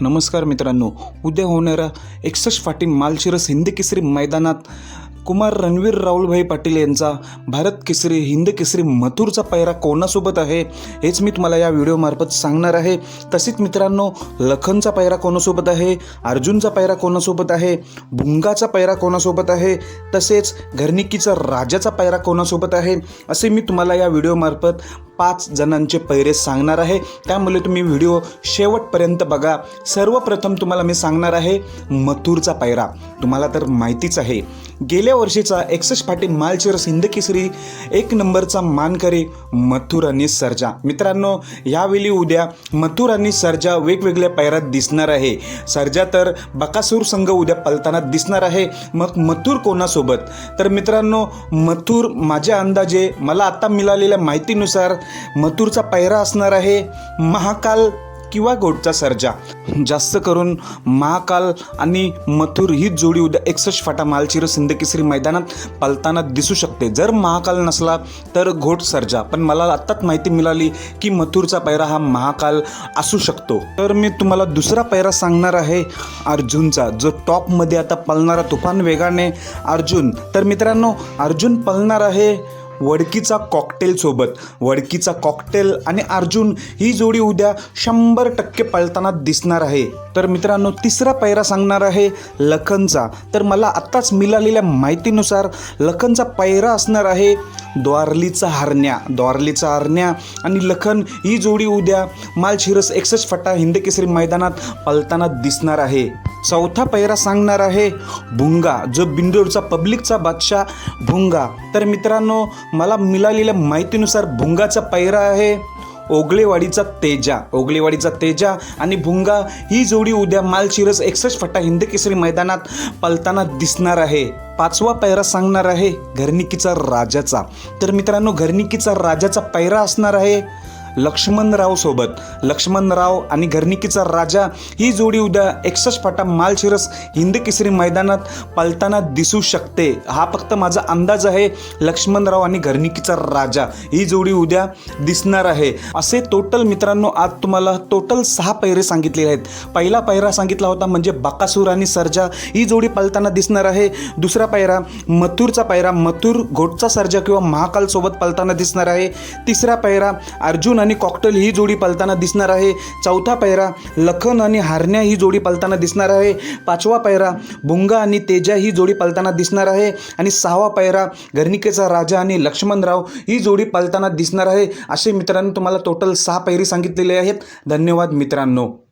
नमस्कार मित्रांनो उद्या होणाऱ्या एकसष्ट फाटी मालशिरस हिंद केसरी मैदानात कुमार रणवीर राहुलभाई पाटील यांचा भारत केसरी हिंद केसरी मथुरचा पैरा कोणासोबत आहे हेच मी तुम्हाला या व्हिडिओमार्फत सांगणार आहे. तसेच मित्रांनो लखनचा पैरा कोणासोबत आहे अर्जुनचा पैरा कोणासोबत आहे भुंगाचा पैरा कोणासोबत आहे तसेच घरनिकीचा राजाचा पैरा कोणासोबत आहे असे मी तुम्हाला या व्हिडिओमार्फत पाच जणांचे पैरे सांगणार आहे. त्यामुळे तुम्ही व्हिडिओ शेवटपर्यंत बघा. सर्वप्रथम तुम्हाला मी सांगणार आहे मथुरचा पायरा तुम्हाला तर माहितीच आहे. गेल्या वर्षीचा एकसष्ट फाटी मालचिरस हिंदकेसरी एक नंबरचा मानकरी मथुर आणि सर्जा. मित्रांनो यावेळी उद्या मथुर आणि सर्जा वेगवेगळ्या पैरात दिसणार आहे. सर्जा तर बकासूर संघ उद्या पलताना दिसणार आहे. मग मथुर कोणासोबत? तर मित्रांनो मथुर माझ्या अंदाजे मला आत्ता मिळालेल्या माहितीनुसार मथुरचा पैरा असणार आहे महाकाल किंवा घोटचा सर्जा. जास्त करून महाकाल आणि मथुर ही जोडी उद्या एकसष्ट फाटा मालचिर सिंदकेसरी मैदानात पलताना दिसू शकते. जर महाकाल नसला तर घोट सर्जा. पण मला आत्ताच माहिती मिळाली की मथुरचा पैरा हा महाकाल असू शकतो. तर मी तुम्हाला दुसरा पैरा सांगणार आहे अर्जुनचा. जो टॉपमध्ये आता पळणारा तुफान वेगाने अर्जुन. तर मित्रांनो अर्जुन पळणार आहे वडकीचा कॉकटेल सोबत. वडकीचा कॉकटेल आणि अर्जुन ही जोडी उद्या शंभर टक्के पळताना दिसणार आहे. तर मित्रांनो तिसरा पैरा सांगणार आहे लखनचा. तर मला आत्ताच मिळालेल्या माहितीनुसार लखनचा पैरा असणार आहे द्वारलीचा हरण्या. द्वारलीचा हरण्या आणि लखन ही जोडी उद्या मालशिरस एकसष्ट फटा हिंदकेसरी मैदानात पळताना दिसणार आहे. चौथा पैरा सांगणार आहे भुंगा जो बिंदूरचा पब्लिकचा बादशाह भुंगा. तर मित्रांनो मला मिळालेल्या माहितीनुसार भुंगाचा पैरा आहे ओगळेवाडीचा तेजा. ओगळेवाडीचा तेजा आणि भुंगा ही जोडी उद्या मालशिरस एकसष्ट फटा हिंद केसरी मैदानात पलताना दिसणार आहे. पाचवा पैरा सांगणार आहे घरनिकीचा राजाचा. तर मित्रांनो घरनिकीचा राजाचा पैरा असणार आहे लक्ष्मणराव सोबत. लक्ष्मणराव आणि घरनिकीचा राजा ही जोडी उद्या एकसष्ट फाटा मालशिरस हिंद केसरी मैदानात पलताना दिसू शकते. हा फक्त माझा अंदाज आहे. लक्ष्मणराव आणि घरनिकीचा राजा ही जोडी उद्या दिसणार आहे. असे टोटल मित्रांनो आज तुम्हाला टोटल सहा पैरे सांगितलेले आहेत. पहिला पैरा सांगितला होता म्हणजे बकासूर आणि सर्जा. ही जोडी पलताना दिसणार आहे. दुसरा पैरा मथुरचा पैरा. मथुर घोटचा सर्जा किंवा महाकालसोबत पालताना पलताना दिसणार आहे. तिसरा पैरा अर्जुन आणि कॉकटेल ही जोडी पालताना दिसणार आहे. चौथा पैरा लखन आणि हारण्या ही जोडी पालताना दिसणार आहे. पाचवा पैरा भुंगा आणि तेजा ही जोडी पालताना दिसणार आहे. आणि सहावा पैरा घरणिकेचा राजा आणि लक्ष्मणराव ही जोडी पालताना दिसणार आहे. असे मित्रांनो तुम्हाला टोटल सहा पैरी सांगितलेले आहेत. धन्यवाद मित्रांनो.